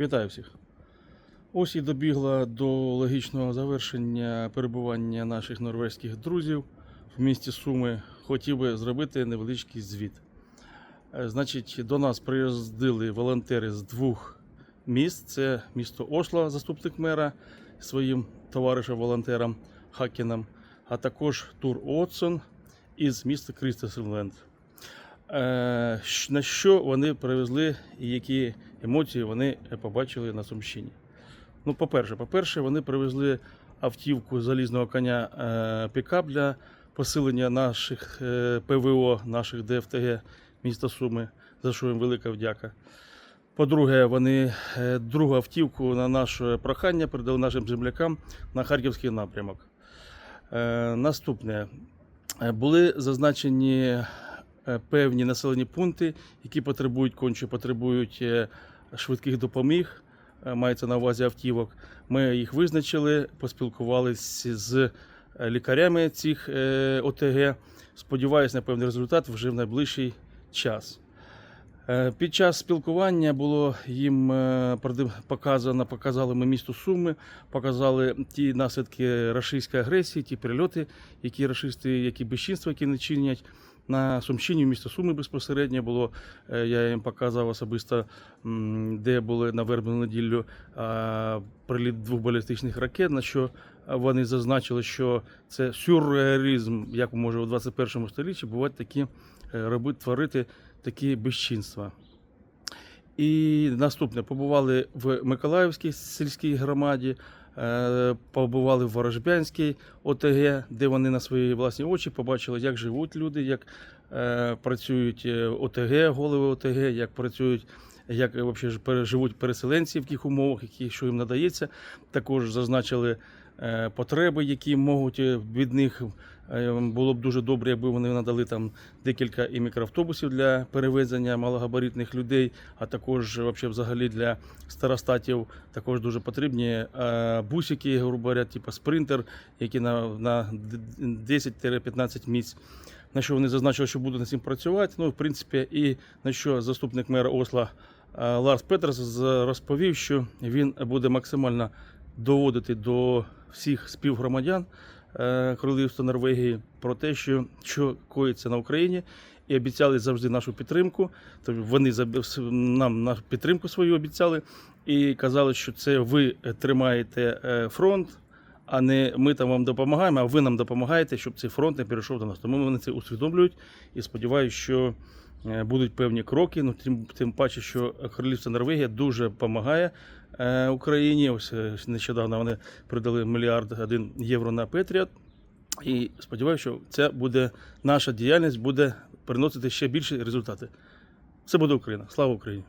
Вітаю всіх. Ось і добігла до логічного завершення перебування наших норвезьких друзів в місті Суми. Хотів би зробити невеличкий звіт. Е, Значить, до нас приїздили волонтери з двох міст: це місто Осло, заступник мера своїм товаришем-волонтером Хакіном, а також Тур Отсон із міста Крістесенленд. Е, На що вони привезли і які емоції вони е, побачили на Сумщині? Ну, по-перше, по-перше, вони привезли автівку залізного коня е, пікап для посилення наших ПВО, наших ДФТГ міста Суми, за що їм велика вдяка. По-друге, вони другу автівку на наше прохання передали нашим землякам на харківський напрямок. Наступне. Були зазначені певні населені пункти, які потребують конче потребують е, швидких допоміг. е, Мається на увазі автівок. Ми їх визначили, поспілкувалися з е, лікарями цих е, ОТГ. Сподіваюся на певний результат вже в найближчий час. Е, Під час спілкування було їм е, показано, показали ми місто Суми, показали ті наслідки рашистської агресії, ті перельоти, які рашисти, які безчинства, які не чинять. На Сумщині в місто Суми безпосередньо було. е, Я їм показав особисто, де були на вербну неділю приліт двох балістичних ракет. На що вони зазначили, що це сюрреалізм, як може у 21 столітті бувати такі е, робити, творити такі безчинства. І наступне побували в Миколаївській сільській громаді, побували в Ворожбянській ОТГ, де вони на свої власні очі побачили, як живуть люди, як е, працюють е, ОТГ, голови ОТГ, як працюють, як е, вообще ж пере- живуть переселенці, в яких умовах, які, що їм надається. Також зазначили е, потреби, які можуть е, від них. Було б дуже добре, якби вони надали там декілька і мікроавтобусів для перевезення малогабаритних людей, а також взагалі для старостатів також дуже потрібні бусики, грубо говоря, типу спринтер, які на, на д- 10-15 місць. На що вони зазначили, що будуть над цим працювати. Ну, в принципі, і на що заступник мера Осла Ларс Петерс розповів, що він буде максимально доводити до всіх співгромадян е, Королівства Норвегії про те, що, що коїться на Україні, і обіцяли завжди нашу підтримку. Тобто вони нам нашу підтримку свою обіцяли і казали, що це ви тримаєте е, фронт. А не ми там вам допомагаємо, а ви нам допомагаєте, щоб цей фронт не перейшов до нас. Тому вони це усвідомлюють і сподіваюся, що е, будуть певні кроки. Ну тим, тим паче, що Королівство Норвегія дуже допомагає е, Україні. Ось е, нещодавно вони придали мільярд один євро на Петріот. І сподіваюся, що це буде наша діяльність буде приносити ще більші результати. Це буде Україна. Слава Україні!